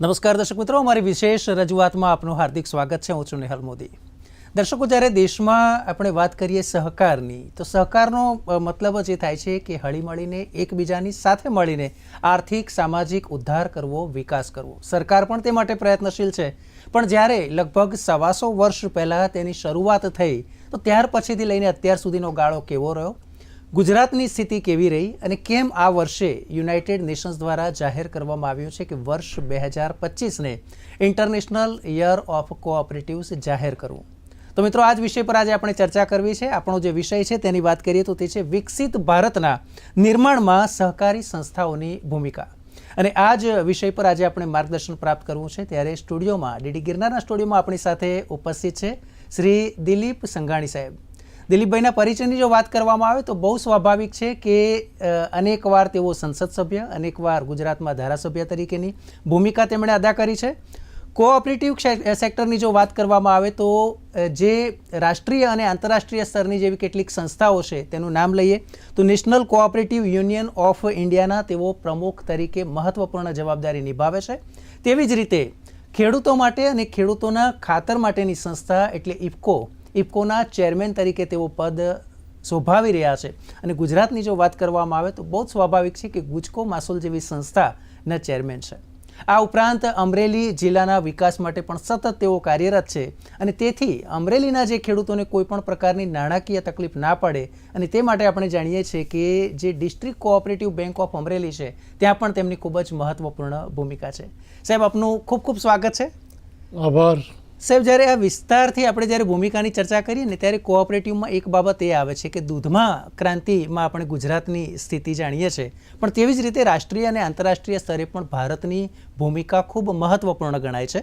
નમસ્કાર દર્શક મિત્રો, અમારી વિશેષ રજૂઆતમાં આપનું હાર્દિક સ્વાગત છે. હું છું નેહલ મોદી. દર્શકો, જ્યારે દેશમાં આપણે વાત કરીએ સહકારની, તો સહકારનો મતલબ જ એ થાય છે કે હળીમળીને એકબીજાની સાથે મળીને આર્થિક, સામાજિક ઉદ્ધાર કરવો, વિકાસ કરવો. સરકાર પણ તે માટે પ્રયત્નશીલ છે. પણ જ્યારે લગભગ સવાસો વર્ષ પહેલાં તેની શરૂઆત થઈ, તો ત્યાર પછીથી લઈને અત્યાર સુધીનો ગાળો કેવો રહ્યો? ગુજરાતની સ્થિતિ કેવી રહી અને કેમ આ વર્ષે યુનાઇટેડ નેશન્સ દ્વારા જાહેર કરવામાં આવ્યું છે કે વર્ષ બે હજાર પચીસને ઇન્ટરનેશનલ યર ઓફ કોઓપરેટિવ્સ જાહેર કરવું? તો મિત્રો, આ જ વિષય પર આજે આપણે ચર્ચા કરવી છે. આપણો જે વિષય છે તેની વાત કરીએ તો તે છે વિકસિત ભારતના નિર્માણમાં સહકારી સંસ્થાઓની ભૂમિકા. અને આ જ વિષય પર આજે આપણે માર્ગદર્શન પ્રાપ્ત કરવું છે. ત્યારે સ્ટુડિયોમાં, ડીડી ગિરનારના સ્ટુડિયોમાં આપણી સાથે ઉપસ્થિત છે શ્રી દિલીપ સંઘાણી સાહેબ. દિલીપભાઈના પરિચયની જો વાત કરવામાં આવે તો બહુ સ્વાભાવિક છે કે અનેકવાર તેઓ સંસદ સભ્ય, અનેકવાર ગુજરાતમાં ધારાસભ્ય તરીકેની ભૂમિકા તેમણે અદા કરી છે. કોઓપરેટિવ સેક્ટરની જો વાત કરવામાં આવે તો જે રાષ્ટ્રીય અને આંતરરાષ્ટ્રીય સ્તરની જેવી કેટલીક સંસ્થાઓ છે તેનું નામ લઈએ તો નેશનલ કોઓપરેટિવ યુનિયન ઓફ ઇન્ડિયાના તેઓ પ્રમુખ તરીકે મહત્વપૂર્ણ જવાબદારી નિભાવે છે. તેવી જ રીતે ખેડૂતો માટે અને ખેડૂતોના ખાતર માટેની સંસ્થા એટલે ઇફકો ઇફકોના ચેરમેન તરીકે તેઓ પદ શોભાવી રહ્યા છે. અને ગુજરાતની જો વાત કરવામાં આવે તો બહુ જ સ્વાભાવિક છે કે ગુજકો માસોલ જેવી સંસ્થાના ચેરમેન છે. આ ઉપરાંત અમરેલી જિલ્લાના વિકાસ માટે પણ સતત તેઓ કાર્યરત છે અને તેથી અમરેલીના જે ખેડૂતોને કોઈ પણ પ્રકારની નાણાકીય તકલીફ ના પડે અને તે માટે આપણે જાણીએ છીએ કે જે district cooperative bank of Amreli છે, ત્યાં પણ તેમની ખૂબ જ મહત્વપૂર્ણ ભૂમિકા છે. સાહેબ, આપનું ખૂબ ખૂબ સ્વાગત છે. આભાર. સાહેબ, જ્યારે આ વિસ્તારથી આપણે જ્યારે ભૂમિકાની ચર્ચા કરીએ ને ત્યારે કોઓપરેટિવમાં એક બાબત એ આવે છે કે દૂધમાં, ક્રાંતિમાં આપણે ગુજરાતની સ્થિતિ જાણીએ છીએ. પણ તેવી જ રીતે રાષ્ટ્રીય અને આંતરરાષ્ટ્રીય સ્તરે પણ ભારતની ભૂમિકા ખૂબ મહત્વપૂર્ણ ગણાય છે.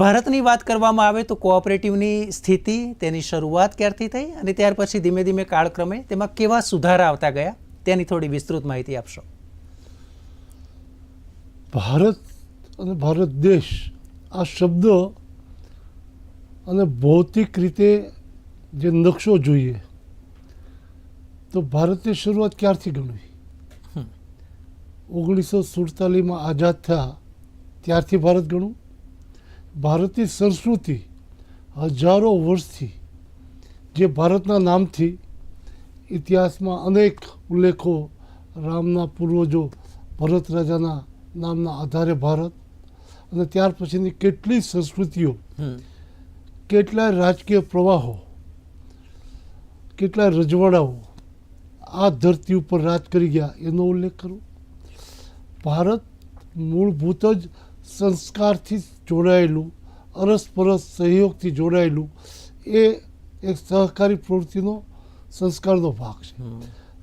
ભારતની વાત કરવામાં આવે તો કોઓપરેટિવની સ્થિતિ તેની શરૂઆત ક્યારથી થઈ અને ત્યાર પછી ધીમે ધીમે કાળક્રમે તેમાં કેવા સુધારા આવતા ગયા, તેની થોડી વિસ્તૃત માહિતી આપશો. ભારત અને ભારત દેશ, આ શબ્દ અને ભૌતિક રીતે જે નકશો જોઈએ તો ભારતની શરૂઆત ક્યારથી ગણવી? ઓગણીસો સુડતાલીસમાં આઝાદ થયા ત્યારથી ભારત ગણવું? ભારતની સંસ્કૃતિ હજારો વર્ષથી જે ભારતના નામથી ઇતિહાસમાં અનેક ઉલ્લેખો રામના પૂર્વજો ભરત રાજાના નામના આધારે ભારત અને ત્યાર પછીની કેટલી સંસ્કૃતિઓ હમ કેટલાય રાજકીય પ્રવાહો કેટલા રજવાડાઓ આ ધરતી ઉપર રાજ કરી ગયા એનો ઉલ્લેખ કરો. ભારત મૂળભૂત જ સંસ્કારથી જોડાયેલું અરસપરસ સહયોગથી જોડાયેલું એ એક સહકારી પ્રવૃત્તિનો સંસ્કારનો ભાગ છે.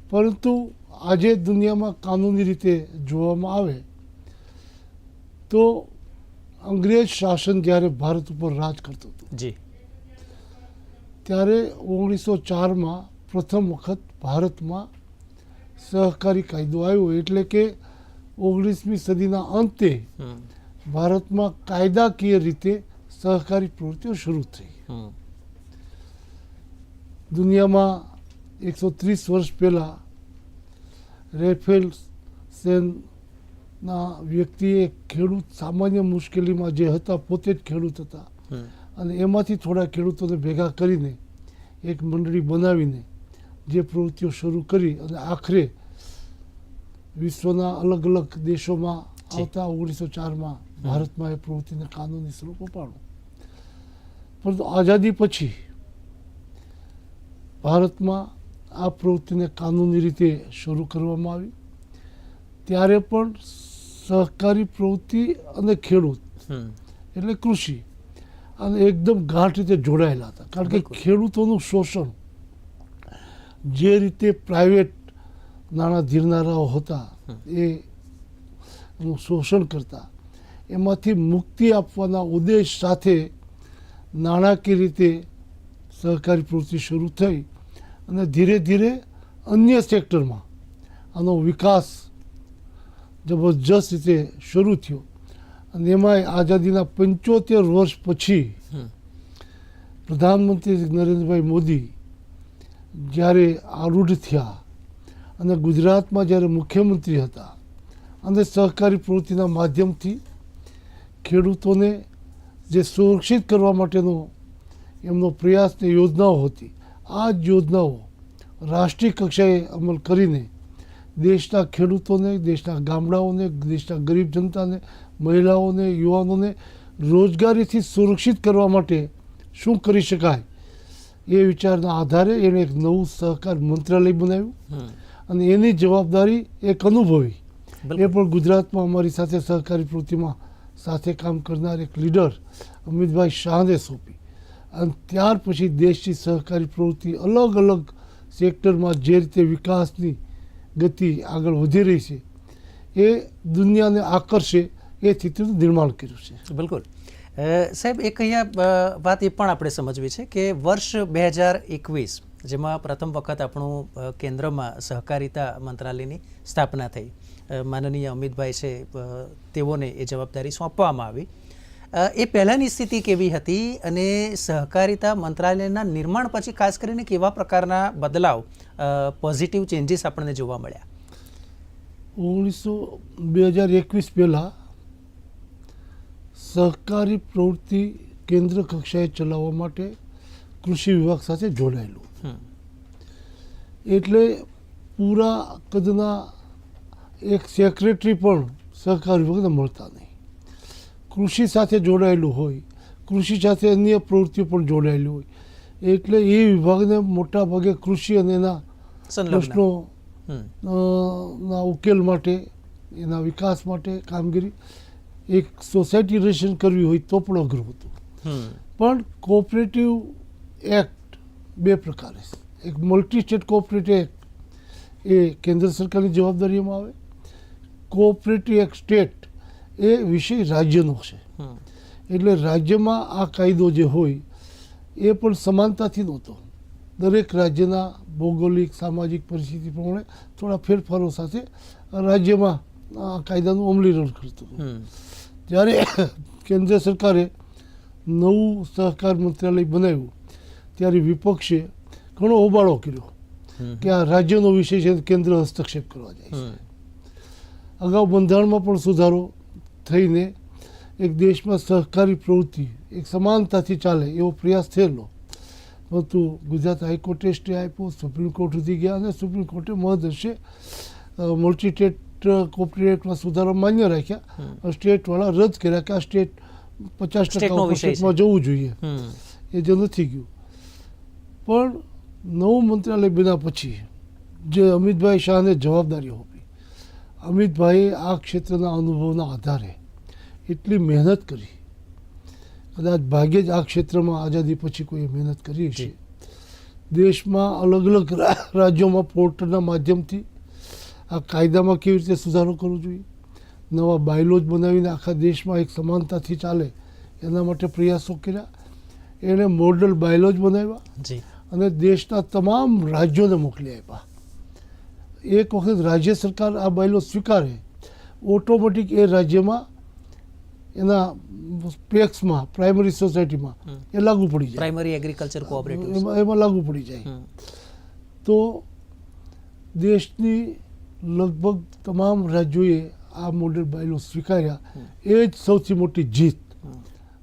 પરંતુ આજે દુનિયામાં કાનૂની રીતે જોવામાં આવે તો અંગ્રેજ શાસન જ્યારે ભારત ઉપર રાજ કરતું હતું જી. ત્યારે ઓગણીસો ચારમાં પ્રથમ વખત ભારતમાં સહકારી કાયદો આવ્યો. એટલે કે ઓગણીસમી સદીના અંતે ભારતમાં કાયદાકીય રીતે સહકારી પ્રવૃત્તિઓ શરૂ થઈ. હમ. દુનિયામાં એકસો ત્રીસ વર્ષ પહેલાં રેફેલ સેનના વ્યક્તિએ ખેડૂત સામાન્ય મુશ્કેલીમાં જે હતા પોતે જ ખેડૂત હતા. અને એમાંથી થોડા ખેડૂતોને ભેગા કરીને એક મંડળી બનાવીને જે પ્રવૃત્તિઓ શરૂ કરી અને આખરે વિશ્વના અલગ અલગ દેશોમાં આવતા ઓગણીસો ચારમાં ભારતમાં એ પ્રવૃત્તિને કાનૂની સ્વરૂપ અપાડું પરંતુ આઝાદી પછી ભારતમાં આ પ્રવૃત્તિને કાનૂની રીતે શરૂ કરવામાં આવી. ત્યારે પણ સહકારી પ્રવૃત્તિ અને ખેડૂત. એટલે કૃષિ. અને એકદમ ગાઢ રીતે જોડાયેલા હતા. કારણ કે ખેડૂતોનું શોષણ જે રીતે પ્રાઇવેટ નાણાં ધીરનારાઓ હતા એ એનું શોષણ કરતા એમાંથી મુક્તિ આપવાના ઉદ્દેશ સાથે નાણાકીય રીતે સહકારી પ્રવૃત્તિ શરૂ થઈ અને ધીરે ધીરે અન્ય સેક્ટરમાં આનો વિકાસ જબરજસ્ત રીતે શરૂ થયો. અને એમાંય આઝાદીના પંચોતેર વર્ષ પછી પ્રધાનમંત્રી નરેન્દ્રભાઈ મોદી જ્યારે આરૂઢ થયા અને ગુજરાતમાં જ્યારે મુખ્યમંત્રી હતા અને સહકારી પ્રવૃત્તિના માધ્યમથી ખેડૂતોને જે સુરક્ષિત કરવા માટેનો એમનો પ્રયાસની યોજનાઓ હતી આ જ યોજનાઓ રાષ્ટ્રીય કક્ષાએ અમલ કરીને દેશના ખેડૂતોને દેશના ગામડાઓને દેશના ગરીબ જનતાને મહિલાઓને યુવાનોને રોજગારીથી સુરક્ષિત કરવા માટે શું કરી શકાય? એ વિચારના આધારે એણે એક નવું સહકાર મંત્રાલય બનાવ્યું. અને એની જવાબદારી એક અનુભવી. એ પણ ગુજરાતમાં અમારી સાથે સહકારી પ્રવૃત્તિમાં સાથે કામ કરનાર એક લીડર અમિતભાઈ શાહને સોંપી. અને ત્યાર પછી દેશની સહકારી પ્રવૃત્તિ અલગ અલગ સેક્ટરમાં જે રીતે વિકાસની ગતિ આગળ વધી રહી છે, એ દુનિયાને આકર્ષે, એ સ્થિતિનું નિર્માણ કર્યું છે. બિલકુલ. સાહેબ, એક અહીંયા વાત એ પણ આપણે સમજવી છે કે વર્ષ બે હજાર એકવીસ, જેમાં પ્રથમ વખત આપણું કેન્દ્રમાં સહકારિતા મંત્રાલયની સ્થાપના થઈ માનનીય અમિતભાઈ છે તેઓને એ જવાબદારી સોંપવામાં આવી. એ પહેલાંની સ્થિતિ કેવી હતી અને સહકારિતા મંત્રાલયના નિર્માણ પછી ખાસ કરીને કેવા પ્રકારના બદલાવ પોઝિટિવ ચેન્જીસ આપણને જોવા મળ્યા? ઓગણીસો બે હજાર એકવીસ પહેલાં સહકારી પ્રવૃત્તિ કેન્દ્ર કક્ષાએ ચલાવવા માટે કૃષિ વિભાગ સાથે જોડાયેલું. એટલે પૂરા કદના એક સેક્રેટરી પણ સહકાર વિભાગને મળતા નહીં. કૃષિ સાથે જોડાયેલું હોય કૃષિ સાથે અન્ય પ્રવૃત્તિઓ પણ જોડાયેલી હોય. એટલે એ વિભાગને મોટા ભાગે કૃષિ અને એના પ્રશ્નો ના ઉકેલ માટે એના વિકાસ માટે કામગીરી એક સોસાયટી રેશન કરવી હોય તો પણ અઘરું હતું. પણ કોઓપરેટિવ એક્ટ બે પ્રકારે છે. એક મલ્ટી સ્ટેટ કોઓપરેટિવ એક્ટ એ કેન્દ્ર સરકારની જવાબદારીમાં આવે. કોઓપરેટિવ એક્ટ સ્ટેટ એ વિષય રાજ્યનો છે. એટલે રાજ્યમાં આ કાયદો જે હોય એ પણ સમાનતાથી નહોતો દરેક રાજ્યના ભૌગોલિક સામાજિક પરિસ્થિતિ પ્રમાણે થોડા ફેરફારો સાથે રાજ્યમાં આ કાયદાનું અમલીકરણ કરતું. હતું જ્યારે કેન્દ્ર સરકારે નવું સહકાર મંત્રાલય બનાવ્યું ત્યારે વિપક્ષે ઘણો હોબાળો કર્યો કે આ રાજ્યનો વિષય છે કેન્દ્ર હસ્તક્ષેપ કરવા જાય છે. અગાઉ બંધારણમાં પણ સુધારો થઈને એક દેશમાં સહકારી પ્રવૃત્તિ એક સમાનતાથી ચાલે એવો પ્રયાસ થયેલો. પરંતુ ગુજરાત હાઈકોર્ટે સ્ટે આપ્યો સુપ્રીમ કોર્ટ સુધી ગયા અને સુપ્રીમ કોર્ટે મહદઅંશે મલ્ટી સ્ટેટ કોઓપરેટિવ સુધારો માન્ય રાખ્યા. સ્ટેટવાળા રદ કર્યા કે આ સ્ટેટ પચાસ ટકામાં ટકા સ્ટેટમાં જવું જોઈએ. એ જે નથી ગયું. પણ નવું મંત્રાલય બન્યા પછી જે અમિતભાઈ શાહને જવાબદારી આપી અમિતભાઈએ આ ક્ષેત્રના અનુભવના આધારે એટલી મહેનત કરી. કદાચ ભાગ્યે જ આ ક્ષેત્રમાં આઝાદી પછી કોઈ મહેનત કરી છે દેશમાં અલગ અલગ રાજ્યોમાં પોર્ટલના માધ્યમથી આ કાયદામાં કેવી રીતે સુધારો કરવો જોઈએ? નવા બાયલોજ બનાવીને આખા દેશમાં એક સમાનતાથી ચાલે એના માટે પ્રયાસો કર્યા. એણે મોડલ બાયલોજ બનાવ્યા અને દેશના તમામ રાજ્યોને મોકલી આપ્યા. એક વખત રાજ્ય સરકાર આ બાયલો સ્વીકારે ઓટોમેટિક એ રાજ્યમાં એના પેક્સમાં પ્રાઇમરી સોસાયટીમાં એ લાગુ પડી જાય. પ્રાઇમરી એગ્રીકલ્ચર કોઓપરેટિવ એમાં લાગુ પડી જાય. તો દેશની લગભગ તમામ રાજ્યોએ આ મોડેલ બાયલો સ્વીકાર્યા. એ જ સૌથી મોટી જીત.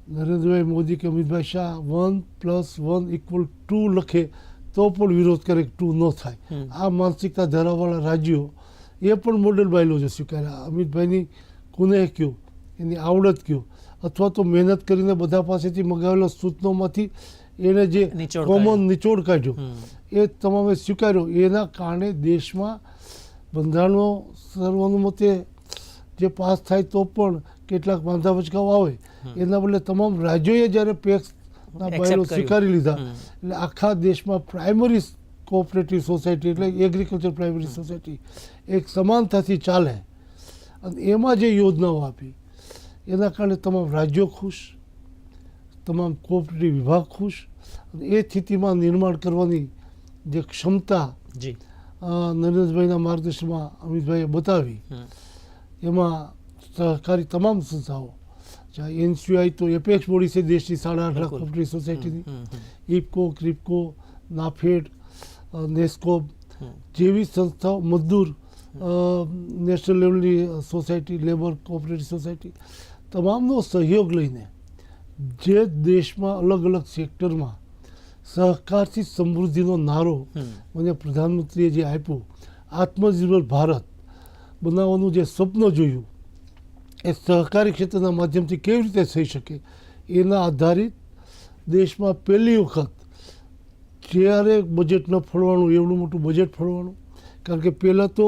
નરેન્દ્રભાઈ મોદી કે Amitbhai Shah one plus one equal two લખે. તો પણ વિરોધ કરે ટુ ન થાય. આ માનસિકતા ધરાવવાળા રાજ્યો એ પણ મોડેલ બાયલો છે. સ્વીકાર્યા અમિતભાઈની કુને કયો એની આવડત કયો અથવા તો મહેનત કરીને બધા પાસેથી મગાવેલા સૂચનોમાંથી એને જે કોમન. નિચોડ કાઢ્યો. એ તમામે સ્વીકાર્યો. એના કારણે દેશમાં બંધારણો સર્વાનુમતે જે પાસ થાય તો પણ કેટલાક બાંધા વચકાઓ આવે. એના બદલે તમામ રાજ્યોએ જ્યારે પેક્સ Accept બાયલો સ્વીકારી લીધા. એટલે આખા દેશમાં પ્રાઇમરી કોઓપરેટિવ સોસાયટી એટલે એગ્રીકલ્ચર પ્રાઇમરી સોસાયટી એક સમાનતાથી ચાલે. અને એમાં જે યોજનાઓ આપી એના કારણે તમામ રાજ્યો ખુશ તમામ કોઓપરેટિવ વિભાગ ખુશ અને એ સ્થિતિમાં નિર્માણ કરવાની જે ક્ષમતા જી. નરેન્દ્રભાઈના માર્ગદર્શનમાં અમિતભાઈએ બતાવી. એમાં સહકારી તમામ સંસ્થાઓ ચાહે एन છે દેશની સાડા આઠ લાખ બિલકુલ. કોઓપરેટિવ સોસાયટીની હમ, હમ, ઇફકો ક્રિપકો નાફેડ અ, નેસ્કોબ હમ. જેવી સંસ્થાઓ મજદૂર નેશનલ લેવલની સોસાયટી લેબર કોઓપરેટિવ સોસાયટી તમામનો સહયોગ લઈને જે દેશમાં અલગ અલગ સેક્ટરમાં સહકારથી સમૃદ્ધિનો નારો. મને પ્રધાનમંત્રીએ જે આપ્યો આત્મનિર્ભર ભારત બનાવવાનું જે સ્વપ્ન જોયું એ સહકારી ક્ષેત્રના માધ્યમથી કેવી રીતે થઈ શકે? એના આધારિત દેશમાં પહેલી વખત જ્યારે બજેટ ન ફળવાનું, એવડું મોટું બજેટ ફળવાનું, કારણ કે પહેલાં તો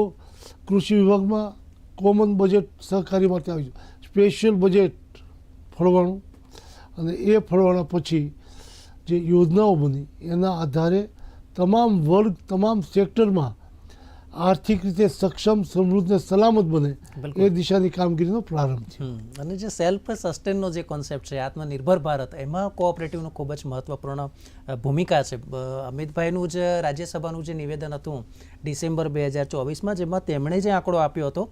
કૃષિ વિભાગમાં કોમન બજેટ સહકારી માટે આવ્યું સ્પેશિયલ બજેટ ફળવાનું અને એ ફળવાના પછી જે યોજનાઓ બની, એના આધારે તમામ વર્ગ, તમામ સેક્ટરમાં આર્થિક રીતે સક્ષમ સમૃદ્ધ ને સલામત બને. એ દિશાની કામગીરીનો પ્રારંભ છે અને જે સેલ્ફ સસ્ટેનનો જે કોન્સેપ્ટ છે આત્મનિર્ભર ભારત એમાં કોઓપરેટિવનું ખૂબ જ મહત્વપૂર્ણ ભૂમિકા છે. અમિતભાઈનું જ રાજ્યસભાનું જે નિવેદન હતું ડિસેમ્બર બે હજાર ચોવીસમાં જેમાં તેમણે જે આંકડો આપ્યો હતો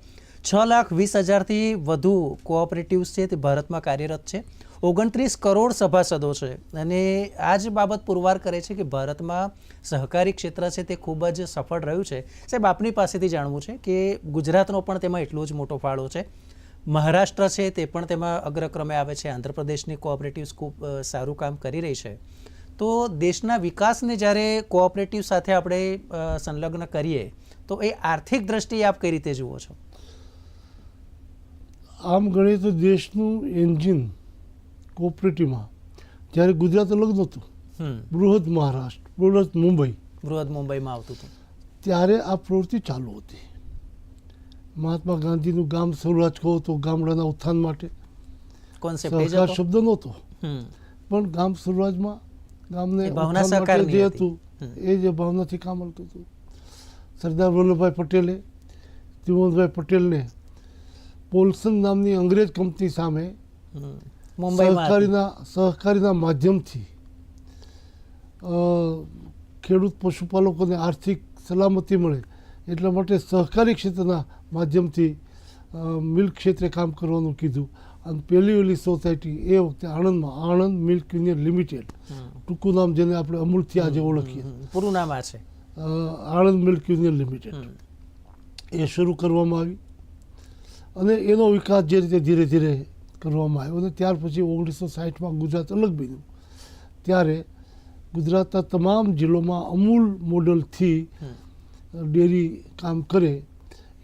છ લાખ વીસ હજારથી વધુ કોઓપરેટિવ્સ છે તે ભારતમાં કાર્યરત છે. ઓગણત્રીસ કરોડ સભાસદો છે. અને આ જ બાબત પુરવાર કરે છે કે ભારતમાં સહકારી ક્ષેત્ર છે તે ખૂબ જ સફળ રહ્યું છે. સાહેબ, આપની પાસેથી જાણવું છે કે ગુજરાતનો પણ તેમાં એટલો જ મોટો ફાળો છે? મહારાષ્ટ્ર છે તે પણ તેમાં અગ્રક્રમે આવે છે. આંધ્રપ્રદેશની કોઓપરેટિવ્સ ખૂબ સારું કામ કરી રહી છે. તો દેશના વિકાસને જ્યારે કોઓપરેટિવ સાથે આપણે સંલગ્ન કરીએ, તો એ આર્થિક દ્રષ્ટિએ આપ કઈ રીતે જુઓ છો? આમ ગણીએ તો દેશનું એન્જિન કોઓપરેટિવમાં જ્યારે ગુજરાત અલગ નહોતું. બૃહદ મહારાષ્ટ્ર બૃહદ મુંબઈ. બૃહદ મુંબઈમાં આવતું હતું. ત્યારે આ પ્રવૃત્તિ ચાલુ હતી. મહાત્મા ગાંધીનું ગામ સ્વરાજ કહો તો ગામડાના ઉત્થાન માટે. સહકાર શબ્દ નહોતો. પણ ગામ સ્વરાજમાં ગામને જે હતું. એ જે ભાવનાથી કામ હાલતું હતું. સરદાર વલ્લભભાઈ પટેલે ત્રિમોહનભાઈ પટેલને પોલ્સન નામની અંગ્રેજ કંપની સામે. સહકારીના સહકારીના માધ્યમથી ખેડૂત પશુપાલકોને આર્થિક સલામતી મળે એટલા માટે સહકારી ક્ષેત્રના માધ્યમથી મિલ્ક ક્ષેત્રે કામ કરવાનું કીધું. અને પહેલી ઓલી સોસાયટી એ વખતે આણંદમાં આણંદ મિલ્ક યુનિયન લિમિટેડ. ટૂંકું નામ જેને આપણે અમૂલથી આજે ઓળખીએ. પૂરું નામ આ છે. Anand milk union limited. એ શરૂ કરવામાં આવી. અને એનો વિકાસ જે રીતે ધીરે ધીરે કરવામાં આવ્યો અને ત્યાર પછી ઓગણીસો સાઠમાં ગુજરાત અલગ બન્યું. ત્યારે ગુજરાતના તમામ જિલ્લોમાં અમૂલ મોડલથી ડેરી કામ કરે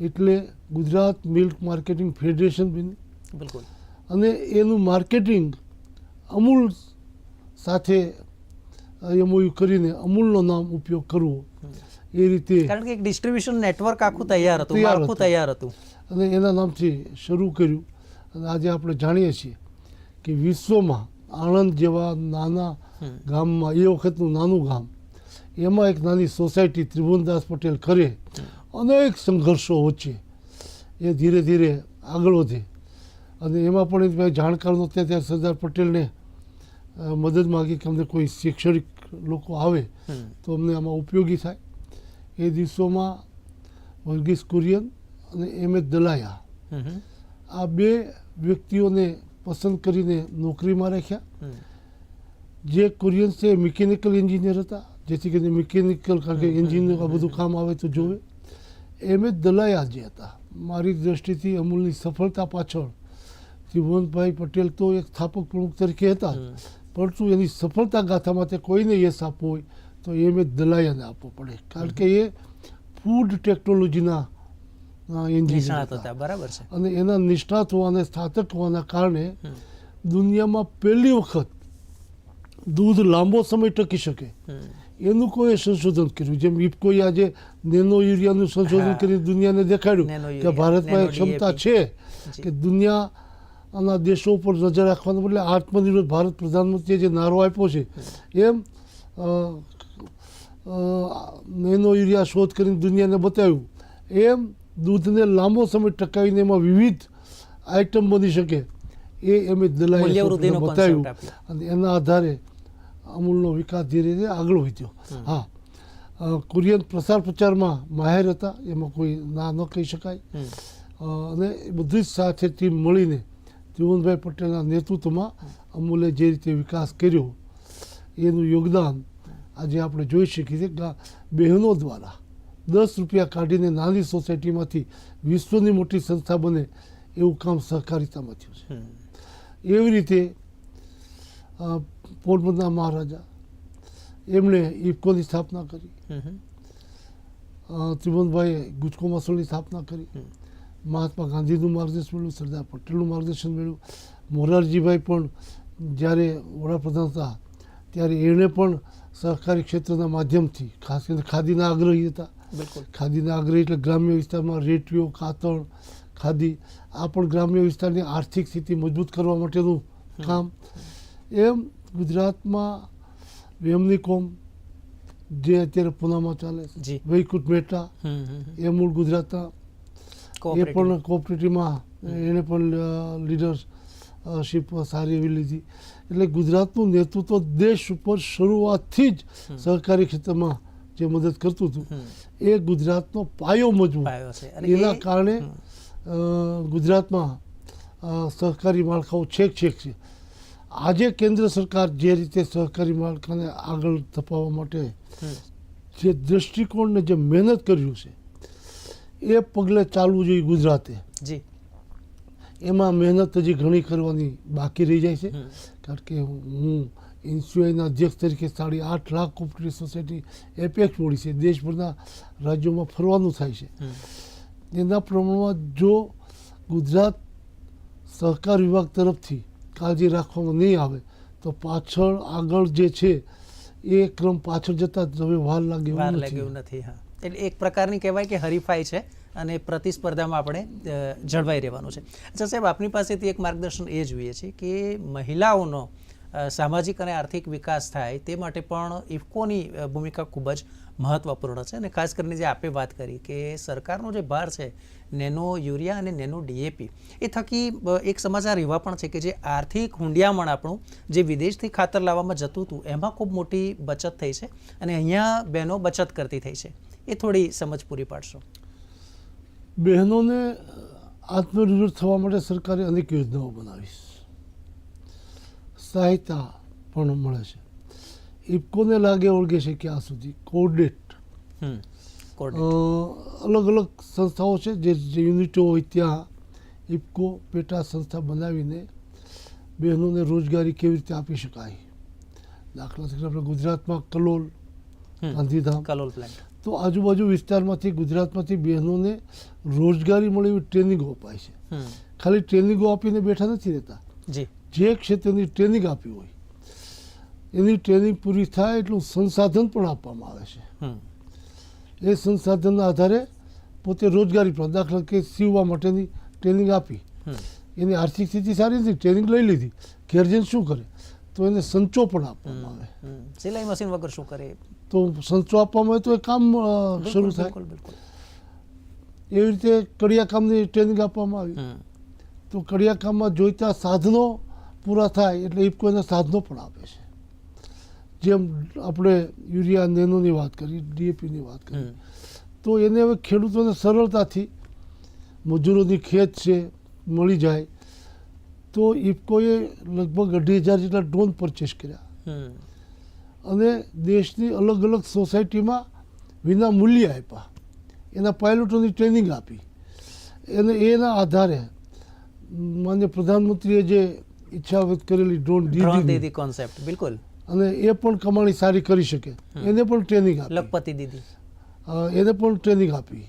એટલે ગુજરાત મિલ્ક માર્કેટિંગ ફેડરેશન બની બિલકુલ. અને એનું માર્કેટિંગ અમૂલ સાથે એમઓયુ કરીને અમૂલનો નામ ઉપયોગ કરવો. એ રીતે કારણ કે એક ડિસ્ટ્રીબ્યુશન નેટવર્ક આખું તૈયાર હતું તૈયાર હતું. તૈયાર હતું. અને એના નામથી શરૂ કર્યું. આજે આપણે જાણીએ છીએ કે વિશ્વમાં આણંદ જેવા નાના ગામમાં એ વખતનું નાનું ગામ એમાં એક નાની સોસાયટી ત્રિભુવનદાસ પટેલ કરે અનેક સંઘર્ષો વચ્ચે એ ધીરે ધીરે આગળ વધે. અને એમાં પણ ભાઈ જાણકાર નહોતા ત્યારે સરદાર પટેલને મદદ માગી કે અમને કોઈ શૈક્ષણિક લોકો આવે તો અમને આમાં ઉપયોગી થાય. એ દિવસોમાં વર્ગીસ કુરિયન અને એમ એસ દલાયા. આ બે વ્યક્તિઓને પસંદ કરીને નોકરીમાં રાખ્યા. જે કુરિયન્સ છે મિકેનિકલ એન્જિનિયર હતા. જેથી કરીને મિકેનિકલ કારણ કે એન્જિનિયર આ બધું કામ આવે તો જોવે. એમ એસ દલાયા જે હતા. મારી દ્રષ્ટિથી અમૂલની સફળતા પાછળ ત્રિભુવનભાઈ પટેલ તો એક સ્થાપક પ્રમુખ તરીકે હતા પરંતુ એની સફળતા ગાથામાં તે કોઈને યશ આપવો હોય તો એમ એ દલાયાને આપવો પડે. કારણ કે એ ફૂડ ટેકનોલોજીના નિષ્ણાત હતા બરાબર છે. અને એના નિષ્ણાત હોવાને સ્થાતક હોવાના કારણે દુનિયામાં પહેલી વખત દૂધ લાંબો સમય ટકી શકે. એનું કોઈ સંશોધન કર્યું? જેમ ઇફકોએ આજે નેનો યુરિયાનું સંશોધન કરી દુનિયાને દેખાડ્યું કે ભારતમાં એક ક્ષમતા છે. કે દુનિયાના દેશો ઉપર નજર રાખવાનું બદલે આત્મનિર્ભર ભારત પ્રધાનમંત્રીએ જે નારો આપ્યો છે એમ નેનો યુરિયા શોધ કરીને દુનિયાને બતાવ્યું. એમ દૂધને લાંબો સમય ટકાવીને એમાં વિવિધ આઇટમ બની શકે. એ એમ દલાઈએ બતાવ્યું. અને એના આધારે અમૂલનો વિકાસ ધીરે ધીરે આગળ વધ્યો. હા. કુરિયન પ્રસાર પ્રચારમાં માહેર હતા એમાં કોઈ ના ન કહી શકાય. અને બધી જ સાથે ટીમ મળીને ત્રિભુવનભાઈ પટેલના નેતૃત્વમાં અમૂલે જે રીતે વિકાસ કર્યો એનું યોગદાન આજે આપણે જોઈ શકીએ છીએ. બહેનો દ્વારા દસ રૂપિયા કાઢીને નાની સોસાયટીમાંથી વિશ્વની મોટી સંસ્થા બને એવું કામ સહકારિતામાં થયું છે. એવી રીતે પોરબંદરના મહારાજા એમણે ઇફકોની સ્થાપના કરી. ત્રિભુવનભાઈએ ગુજકો મસોલની સ્થાપના કરી. મહાત્મા ગાંધીનું માર્ગદર્શન મળ્યું સરદાર પટેલનું માર્ગદર્શન મળ્યું મોરારજીભાઈ પણ જ્યારે વડાપ્રધાન હતા ત્યારે એણે પણ સહકારી ક્ષેત્રના માધ્યમથી ખાસ કરીને ખાદીના આગ્રહી હતા બિલકુલ. ખાદીના આગ્રહી એટલે ગ્રામ્ય વિસ્તારમાં રેટીઓ કાતણ ખાદી આ પણ ગ્રામ્ય વિસ્તારની આર્થિક સ્થિતિ મજબૂત કરવા માટેનું કામ. એમ ગુજરાતમાં વેમની કોમ જે અત્યારે પૂનામાં ચાલે છે. વૈકુંઠ મહેતા. એ મૂળ ગુજરાતના. એ પણ કોઓપરેટિવમાં એણે પણ લીડરશીપ સારી એવી લીધી. એટલે ગુજરાતનું નેતૃત્વ દેશ ઉપર શરૂઆતથી જ સહકારી ક્ષેત્રમાં જે મદદ કરતું હતું એ ગુજરાતનો પાયો મજબૂત. એના કારણે ગુજરાતમાં સહકારી માળખાઓ છેક છેક છે. આજે કેન્દ્ર સરકાર જે રીતે સહકારી માળખાને આગળ ધપાવવા માટે જે દૃષ્ટિકોણને જે મહેનત કર્યું છે એ પગલે ચાલવું જોઈએ ગુજરાતે. જી. એમાં મહેનત હજી ઘણી કરવાની બાકી રહી જાય છે. કારણ કે હું ઇન્સ્યુઆઈના અધ્યક્ષ તરીકે સાડી આઠ લાખ કોઓપરેટિવ સોસાયટી એપેક્સ મોડી છે. દેશભરના રાજ્યોમાં ફરવાનું થાય છે. એના પ્રમાણમાં જો ગુજરાત સહકાર વિભાગ તરફથી કાળજી રાખવામાં નહીં આવે તો પાછળ આગળ જે છે એ ક્રમ પાછળ જતા હવે વાર લાગે વાર નથી. લાગે એવું નથી હા. એટલે એક પ્રકારની કહેવાય કે હરીફાઈ છે અને પ્રતિસ્પર્ધામાં આપણે જળવાઈ રહેવાનું છે. અચ્છા સાહેબ આપની પાસેથી એક માર્ગદર્શન એ જોઈએ છે કે મહિલાઓનો સામાજિક અને આર્થિક વિકાસ થાય તે માટે પણ ઇફકોની ભૂમિકા ખૂબ જ મહત્વપૂર્ણ છે. અને ખાસ કરીને જે આપે વાત કરી કે સરકારનો જે ભાર છે, નેનો યુરિયા અને નેનો ડીએપી, એ થકી એક સમાચાર એવા પણ છે કે જે આર્થિક હુંડિયામણ આપણું જે વિદેશથી ખાતર લાવવામાં જતું હતું, એમાં ખૂબ મોટી બચત થઈ છે અને અહીંયા બહેનો બચત કરતી થઈ છે. એ થોડી સમજ પૂરી પાડશો. બહેનોને આત્મનિર્ભર થવા માટે સરકારે અનેક યોજનાઓ બનાવી છે. સહાયતા પણ મળે છે. ઇફકોને લાગે ઓળગે છે ક્યાં સુધી કોર્ડેટ. અલગ અલગ સંસ્થાઓ છે જે જે યુનિટો હોય ત્યાં ઇફકો પેટા સંસ્થા બનાવીને બહેનોને રોજગારી કેવી રીતે આપી શકાય. દાખલા તરીકે આપણે ગુજરાતમાં કલોલ ગાંધીધામ. કલોલ પ્લાન્ટ તો આજુબાજુ વિસ્તારમાંથી ગુજરાતમાંથી બહેનોને રોજગારી મળે એવી ટ્રેનિંગો અપાય છે. ખાલી ટ્રેનિંગો આપીને બેઠા નથી રહેતા. જી. જે ક્ષેત્રની ટ્રેનિંગ આપી હોય એની ટ્રેનિંગ પૂરી થાય એટલું સંસાધન પણ આપવામાં આવે છે. હમ. એ સંસાધનના આધારે પોતે રોજગારી પણ દાખલા કે સીવવા માટેની ટ્રેનિંગ આપી. એની આર્થિક સ્થિતિ સારી નથી ટ્રેનિંગ લઈ લીધી. ઘેર જઈને શું કરે? તો એને સંચો પણ આપવામાં આવે. સિલાઈ મશીન વગર શું કરે? તો સંચો આપવામાં આવે તો એ કામ શરૂ થાય. એવી રીતે કડિયા કામની ટ્રેનિંગ આપવામાં આવી. તો કડિયા કામમાં જોઈતા સાધનો પૂરા થાય એટલે ઇફકો એના સાધનો પણ આપે છે. જેમ આપણે યુરિયા નેનોની વાત કરી ડીએપીની વાત કરી. તો એને હવે ખેડૂતોને સરળતાથી મજૂરોની ખેત છે મળી જાય. તો ઇફકોએ લગભગ અઢી હજાર જેટલા ડ્રોન પરચેસ કર્યા. અને દેશની અલગ અલગ સોસાયટીમાં વિના મૂલ્ય આપ્યા. એના પાયલોટોની ટ્રેનિંગ આપી. એને એના આધારે માન્ય પ્રધાનમંત્રીએ જે ઈચ્છા વ્યક્ત કરેલી ડ્રોન ડ્રોન દીદી કોન્સેપ્ટ બિલકુલ. અને એ પણ કમાણી સારી કરી શકે. એને પણ ટ્રેનિંગ આપી. લખપતિ દીદી એને પણ ટ્રેનિંગ આપી.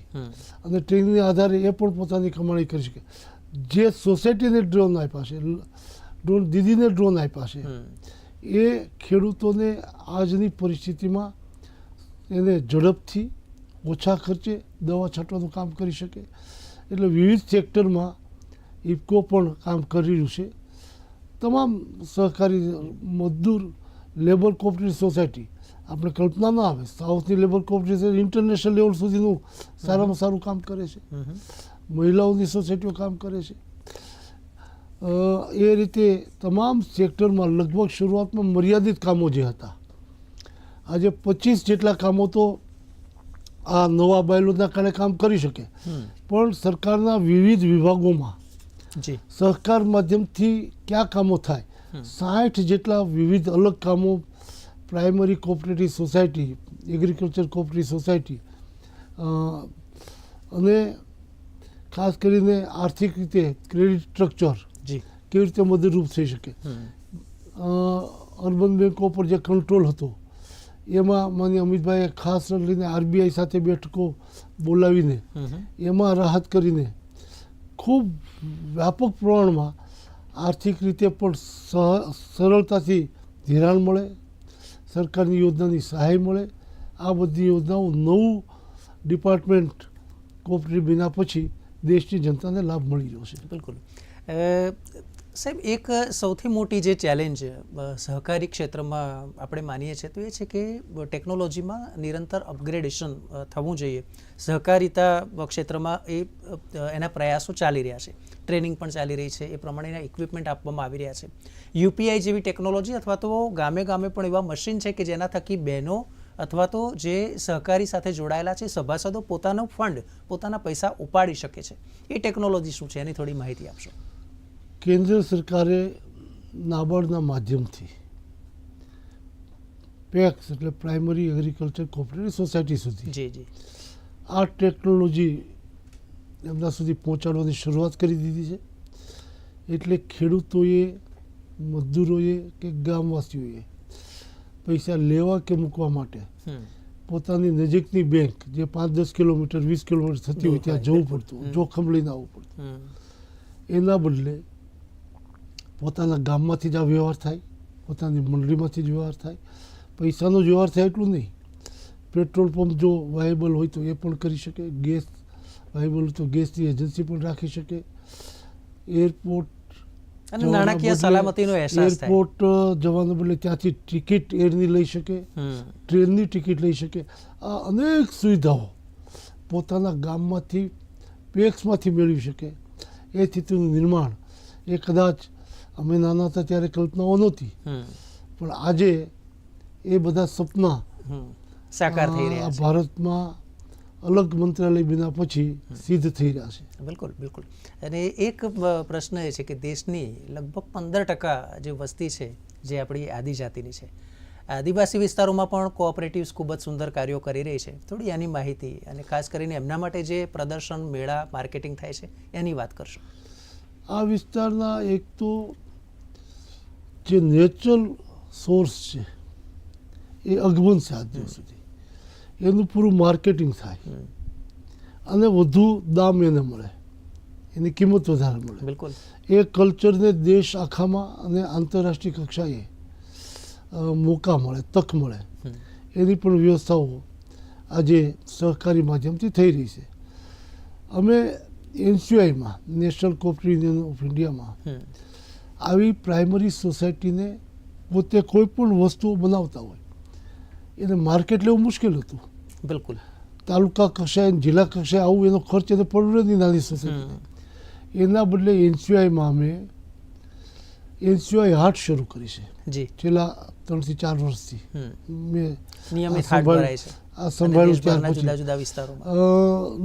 અને ટ્રેનિંગના આધારે એ પણ પોતાની કમાણી કરી શકે. જે સોસાયટીને ડ્રોન આપ્યા છે ડ્રોન દીદીને ડ્રોન આપ્યા છે એ ખેડૂતોને આજની પરિસ્થિતિમાં એને ઝડપથી ઓછા ખર્ચે દવા છાંટવાનું કામ કરી શકે. એટલે વિવિધ સેક્ટરમાં ઇફકો પણ કામ કરી રહ્યું છે. તમામ સહકારી મજદૂર લેબર કોઓપરેટિવ સોસાયટી આપણે કલ્પના ના આવે સાઉથની લેબર કોઓપરેટિવ ઇન્ટરનેશનલ લેવલ સુધીનું સારામાં સારું કામ કરે છે. મહિલાઓની સોસાયટીઓ કામ કરે છે. એ રીતે તમામ સેક્ટરમાં લગભગ શરૂઆતમાં મર્યાદિત કામો જે હતા. આજે પચીસ જેટલા કામો તો આ નવા બાયલોના કારણે કામ કરી શકે. પણ સરકારના વિવિધ વિભાગોમાં જી. સહકાર માધ્યમથી ક્યાં કામો થાય? સાઠ જેટલા વિવિધ અલગ કામો primary cooperative society agriculture cooperative society અને ખાસ કરીને આર્થિક રીતે ક્રેડિટ સ્ટ્રક્ચર જી. કેવી રીતે મદદરૂપ થઈ શકે? અર્બન બેન્કો પર જે કંટ્રોલ હતો એમાં માન્ય અમિતભાઈએ ખાસ લઈને આરબીઆઈ સાથે બેઠકો બોલાવીને. એમાં રાહત કરીને ખૂબ વ્યાપક પ્રમાણમાં આર્થિક રીતે પણ સરળતાથી ધિરાણ મળે, સરકારની યોજનાની સહાય મળે. આ બધી યોજનાઓ નવું ડિપાર્ટમેન્ટ કોઓપરેટિવ બન્યા પછી દેશની જનતાને લાભ મળી રહ્યો છે. બિલકુલ. સાહેબ, એક સૌથી મોટી જે ચેલેન્જ સહકારી ક્ષેત્રમાં આપણે માનીએ છીએ તો એ છે કે ટેકનોલોજીમાં નિરંતર અપગ્રેડેશન થવું જોઈએ. સહકારિતા ક્ષેત્રમાં એ એના પ્રયાસો ચાલી રહ્યા છે. ટ્રેનિંગ પણ ચાલી રહી છે. એ પ્રમાણેના ઇક્વિપમેન્ટ આપવામાં આવી રહ્યા છે. યુપીઆઈ જેવી ટેકનોલોજી અથવા તો ગામે ગામે પણ એવા મશીન છે કે જેના થકી બહેનો અથવા તો જે સહકારી સાથે જોડાયેલા છે, સભાસદો પોતાનો ફંડ પોતાના પૈસા ઉપાડી શકે છે. એ ટેકનોલોજી શું છે? એની થોડી માહિતી આપશો. કેન્દ્ર સરકારે નાબાર્ડના માધ્યમથી પેક્સ એટલે પ્રાઇમરી એગ્રીકલ્ચર કોઓપરેટિવ સોસાયટી સુધી જી જી. આ ટેકનોલોજી એમના સુધી પહોંચાડવાની શરૂઆત કરી દીધી છે. એટલે ખેડૂતોએ મજદૂરોએ કે ગામવાસીઓએ પૈસા લેવા કે મૂકવા માટે પોતાની નજીકની બેંક જે પાંચ દસ કિલોમીટર વીસ કિલોમીટર થતી હોય ત્યાં જવું પડતું જોખમ લઈને આવવું પડતું. એના બદલે પોતાના ગામમાંથી જ આ વ્યવહાર થાય પોતાની મંડળીમાંથી જ વ્યવહાર થાય. પૈસાનો જ વ્યવહાર થાય એટલું નહીં. પેટ્રોલ પંપ જો વાયેબલ હોય તો એ પણ કરી શકે ગેસ વાયેબલ હોય તો ગેસની એજન્સી પણ રાખી શકે. એરપોર્ટ અને નાણાકીય સલામતીનો અહેસાસ એરપોર્ટ જવાનું બદલે ત્યાંથી ટિકિટ એરની લઈ શકે ટ્રેનની ટિકિટ લઈ શકે. આ અનેક સુવિધાઓ પોતાના ગામમાંથી પેક્સમાંથી મેળવી શકે. એ સ્થિતિનું નિર્માણ એ કદાચ અમે નાના હતા ત્યારે કલ્પનાઓ નહોતી. પણ આજે એ બધા સપના સાકાર થઈ રહ્યા છે. ભારતમાં અલગ મંત્રાલય બન્યા પછી સિદ્ધ થઈ રહ્યા છે. બિલકુલ બિલકુલ. અને એક પ્રશ્ન એ છે કે દેશની લગભગ પંદર ટકા જે વસ્તી છે જે આપણી આદિજાતિની છે આદિવાસી વિસ્તારોમાં પણ કોઓપરેટિવ્સ ખૂબ જ સુંદર કાર્યો કરી રહી છે. થોડી એની માહિતી અને ખાસ કરીને એમના માટે જે પ્રદર્શન મેળા માર્કેટિંગ થાય છે એની વાત કરશો. આ વિસ્તારના એક તો જે નેચરલ સોર્સ છે એ અગવન છે આજ દિવસ સુધી. એનું પૂરું માર્કેટિંગ થાય. અને વધુ દામ એને મળે. એની કિંમત વધારે મળે. બિલકુલ. એ કલ્ચરને દેશ આખામાં અને આંતરરાષ્ટ્રીય કક્ષાએ મોકા મળે તક મળે. એની પણ વ્યવસ્થાઓ આજે સહકારી માધ્યમથી થઈ રહી છે. અમે એનસીઆઈમાં નેશનલ કોઓપરેટિવ યુનિયન ઓફ ઇન્ડિયામાં આવી પ્રાઇમરી સોસાયટીને પોતે કોઈ પણ વસ્તુઓ બનાવતા હોય એને માર્કેટ લેવું મુશ્કેલ હતું. બિલકુલ. તાલુકા કક્ષાએ જિલ્લા કક્ષાએ આવું એનો ખર્ચ એને પડ્યો નથી નાની સોસાયટી એના બદલે એનસીઆઈમાં અમે એનસીઆઈ હાટ શરૂ કરી છે. છેલ્લા ત્રણથી ચાર વર્ષથી. મેં સંભાળ્યું ત્યાર દેશભરના જુદા જુદા વિસ્તારોમાં.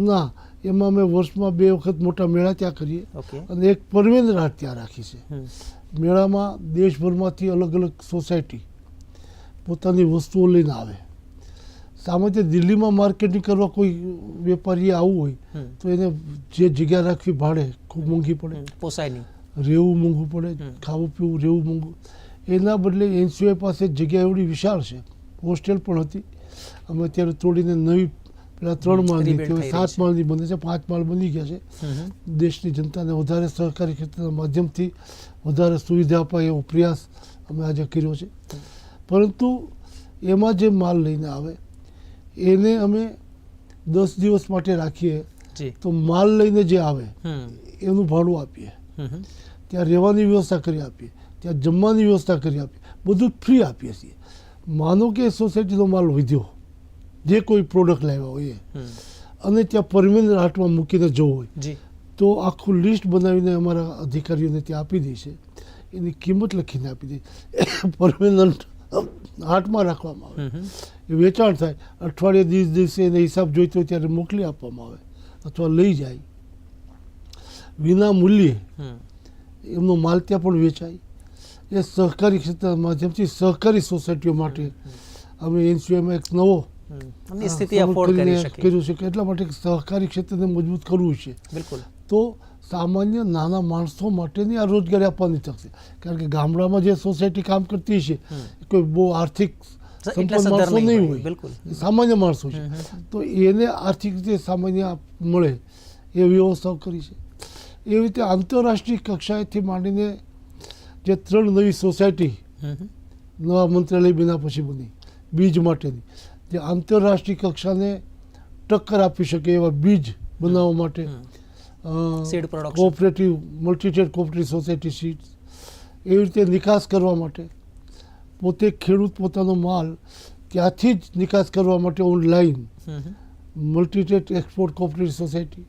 ના. એમાં અમે વર્ષમાં બે વખત મોટા મેળા ત્યાં કરીએ. અને એક પરવેન્દ્ર હાટ ત્યાં રાખી છે. મેળામાં દેશભરમાંથી અલગ અલગ સોસાયટી પોતાની વસ્તુઓ લઈને આવે. સામાન્ય દિલ્હીમાં માર્કેટિંગ કરવા કોઈ વેપારીએ આવવું હોય તો એને જે જગ્યા રાખવી ભાડે ખૂબ મોંઘી પડે. પોસાય નહીં રહેવું મોંઘું પડે ખાવું પીવું રહેવું મોંઘું. એના બદલે એનસીઆઈ પાસે જગ્યા એવડી વિશાળ છે હોસ્ટેલ પણ હતી. અમે અત્યારે તોડીને નવી પેલા ત્રણ માળની સાત માળની બને છે પાંચ માળ બની ગયા છે. દેશની જનતાને વધારે સહકારી ક્ષેત્રના માધ્યમથી વધારે સુવિધા અપાય એવો પ્રયાસ અમે આજે કર્યો છે. પરંતુ એમાં જે માલ લઈને આવે એને અમે દસ દિવસ માટે રાખીએ તો માલ લઈને જે આવે એનું ભાડું આપીએ. ત્યાં રહેવાની વ્યવસ્થા કરી આપીએ ત્યાં જમવાની વ્યવસ્થા કરી આપીએ બધું ફ્રી આપીએ છીએ. માનો કે સોસાયટીનો માલ વધ્યો. જે કોઈ પ્રોડક્ટ લાવ્યા હોય અને ત્યાં પરમેનન્ટ હાટમાં મૂકીને જવું હોય. તો આખું લિસ્ટ બનાવીને અમારા અધિકારીઓને ત્યાં આપી દે છે. એની કિંમત લખીને આપી દે પરમેનન્ટ હાટમાં રાખવામાં આવે. એ વેચાણ થાય. અઠવાડિયે દિવસ દિવસે એને હિસાબ જોઈતો હોય ત્યારે મોકલી આપવામાં આવે. અથવા લઈ જાય. વિના મૂલ્યે એમનો માલ ત્યાં પણ વેચાય. એ સહકારી ક્ષેત્રના માધ્યમથી સહકારી સોસાયટીઓ માટે અમે એનસીઓમાં એક નવો. એમની સ્થિતિ અફોર્ડ કરી શકે. કર્યું છે કે એટલા માટે સહકારી ક્ષેત્રને મજબૂત કરવું છે. બિલકુલ. તો સામાન્ય નાના માણસો માટેની આ રોજગારી આપવાની તક છે. કારણ કે ગામડામાં જે સોસાયટી કામ કરતી છે કોઈ બહુ આર્થિક સંપન્ન માણસો નહીં હોય, બિલકુલ. સામાન્ય માણસો છે. તો એને આર્થિક રીતે સામાન્ય મળે એ વ્યવસ્થાઓ કરી છે. એવી રીતે આંતરરાષ્ટ્રીય કક્ષાએથી માંડીને જે ત્રણ નવી સોસાયટી. નવા મંત્રાલય બન્યા પછી બની. બીજ માટેની. જે આંતરરાષ્ટ્રીય કક્ષાને ટક્કર આપી શકે એવા બીજ બનાવવા માટે cooperative multistate cooperative society seeds એવી રીતે નિકાસ કરવા માટે પોતે ખેડૂત પોતાનો માલ ત્યાંથી જ નિકાસ કરવા માટે online. Multistate export cooperative society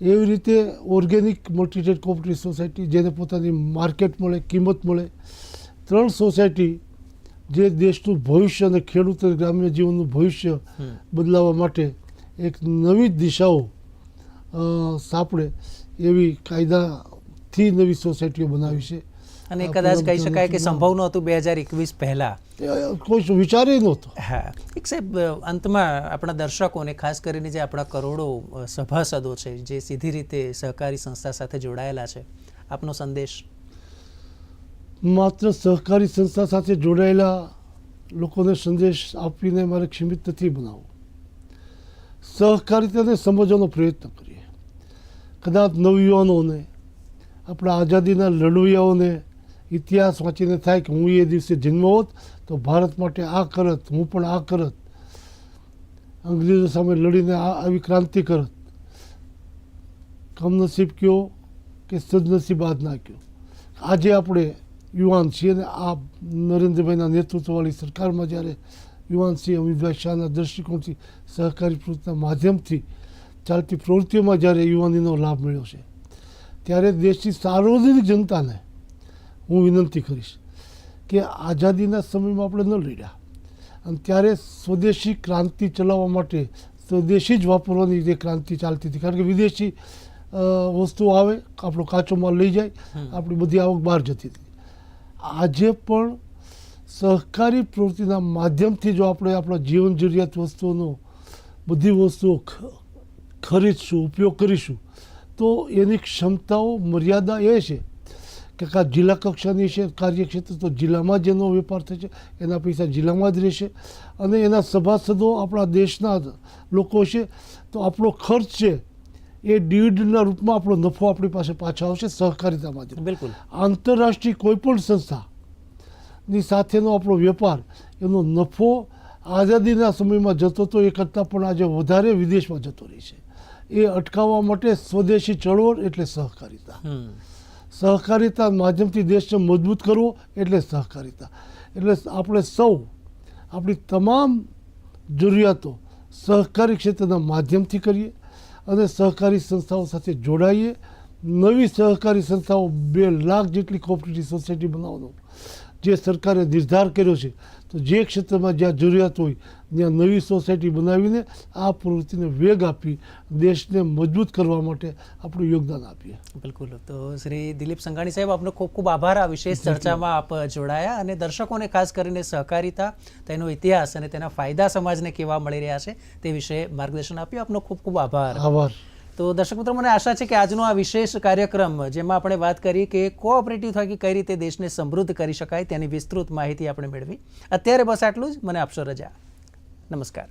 એવી રીતે ઓર્ગેનિક મલ્ટીટેડ કોઓપરેટિવ સોસાયટી જેને પોતાની માર્કેટ મળે કિંમત મળે ત્રણ સોસાયટી જે દેશનું ભવિષ્ય અને ખેડૂત અને ગ્રામ્ય જીવનનું ભવિષ્ય. બદલાવવા માટે એક નવી દિશાઓ સાંપડે એવી કાયદાથી નવી સોસાયટીઓ બનાવી છે. અને કદાચ કહી શકાય કે સંભવ નહોતું બે હજાર એકવીસ પહેલાં. કોઈ વિચારે નહોતો. હા. એક સાહેબ અંતમાં આપણા દર્શકોને ખાસ કરીને જે આપણા કરોડો સભાસદો છે જે સીધી રીતે સહકારી સંસ્થા સાથે જોડાયેલા છે આપનો સંદેશ? માત્ર સહકારી સંસ્થા સાથે જોડાયેલા લોકોને સંદેશ આપીને મારે ક્ષીમિત નથી બનાવવું. સહકારિતાને સમજવાનો પ્રયત્ન કરીએ. કદાચ નવયુવાનોને, આપણા આઝાદીના લડવૈયાઓને ઇતિહાસ વાંચીને થાય કે હું એ દિવસે જન્મ હોત, તો ભારત માટે આ કરત, હું પણ આ કરત, અંગ્રેજો સામે લડીને આ આવી ક્રાંતિ કરત, કમનસીબ કયો કે સદનસીબ આજ ના કયો. આજે આપણે યુવાન છીએ અને આ નરેન્દ્રભાઈના નેતૃત્વવાળી સરકારમાં જ્યારે યુવાન છીએ અમિતભાઈ શાહના દૃષ્ટિકોણથી સહકારી પ્રવૃત્તિના માધ્યમથી ચાલતી પ્રવૃત્તિઓમાં જ્યારે યુવાનીનો લાભ મળ્યો છે ત્યારે દેશની સાર્વજનિક જનતાને હું વિનંતી કરીશ કે આઝાદીના સમયમાં આપણે ન લડ્યા અને ત્યારે સ્વદેશી ક્રાંતિ ચલાવવા માટે સ્વદેશી જ વાપરવાની જે ક્રાંતિ ચાલતી હતી કારણ કે વિદેશી વસ્તુ આવે આપણો કાચો માલ લઈ જાય આપણી બધી આવક બહાર જતી હતી આજે પણ સહકારી પ્રવૃત્તિના માધ્યમથી જો આપણે આપણા જીવન જરૂરિયાત વસ્તુઓનો બધી વસ્તુઓ ખરીદશું, ઉપયોગ કરીશું, તો એની ક્ષમતાઓ, મર્યાદા એ છે કે કા જિલ્લા કક્ષાની છે, કાર્યક્ષેત્ર તો જિલ્લામાં જ એનો વેપાર થશે એના પૈસા જિલ્લામાં જ રહેશે અને એના સભાસદો આપણા દેશના લોકો છે, તો આપણો ખર્ચ છે એ ડિવિડન્ડના રૂપમાં આપણો નફો આપણી પાસે પાછા આવશે સહકારિતા માધ્યમ. બિલકુલ. આંતરરાષ્ટ્રીય કોઈ પણ સંસ્થાની સાથેનો આપણો વેપાર એનો નફો આઝાદીના સમયમાં જતો હતો એ કરતાં પણ આજે વધારે વિદેશમાં જતો રહી છે. એ અટકાવવા માટે સ્વદેશી ચળવળ એટલે સહકારિતા. સહકારિતા માધ્યમથી દેશને મજબૂત કરવો એટલે સહકારિતા. એટલે આપણે સૌ આપણી તમામ જરૂરિયાતો સહકારી ક્ષેત્રના માધ્યમથી કરીએ અને સહકારી સંસ્થાઓ સાથે જોડાઈએ. નવી સહકારી સંસ્થાઓ બે લાખ જેટલી કોઓપરેટિવ સોસાયટી બનાવવાનો. જે સરકારે નિર્ધાર કર્યો છે. તો જે ક્ષેત્રમાં જ્યાં જરૂરિયાત હોય ત્યાં નવી સોસાયટી બનાવીને આ પ્રવૃત્તિને વેગ આપી દેશને મજબૂત કરવા માટે આપણું યોગદાન આપીએ. બિલકુલ. તો શ્રી દિલીપ સંઘાણી સાહેબ આપનો ખૂબ ખૂબ આભાર. આ વિશેષ ચર્ચામાં આપ જોડાયા અને દર્શકોને ખાસ કરીને સહકારિતા તેનો ઇતિહાસ અને તેના ફાયદા સમાજને કેવા મળી રહ્યા છે તે વિશે માર્ગદર્શન આપ્યું. આપનો ખૂબ ખૂબ આભાર. આભાર. તો દર્શક મિત્રો, મને આશા છે કે આજનો આ વિશેષ કાર્યક્રમ, જેમાં આપણે વાત કરી કે કોઓપરેટિવ થકી કઈ રીતે દેશને સમૃદ્ધ કરી શકાય તેની વિસ્તૃત માહિતી આપણે મેળવી. અત્યારે બસ આટલું જ. મને આપશો રજા. નમસ્કાર.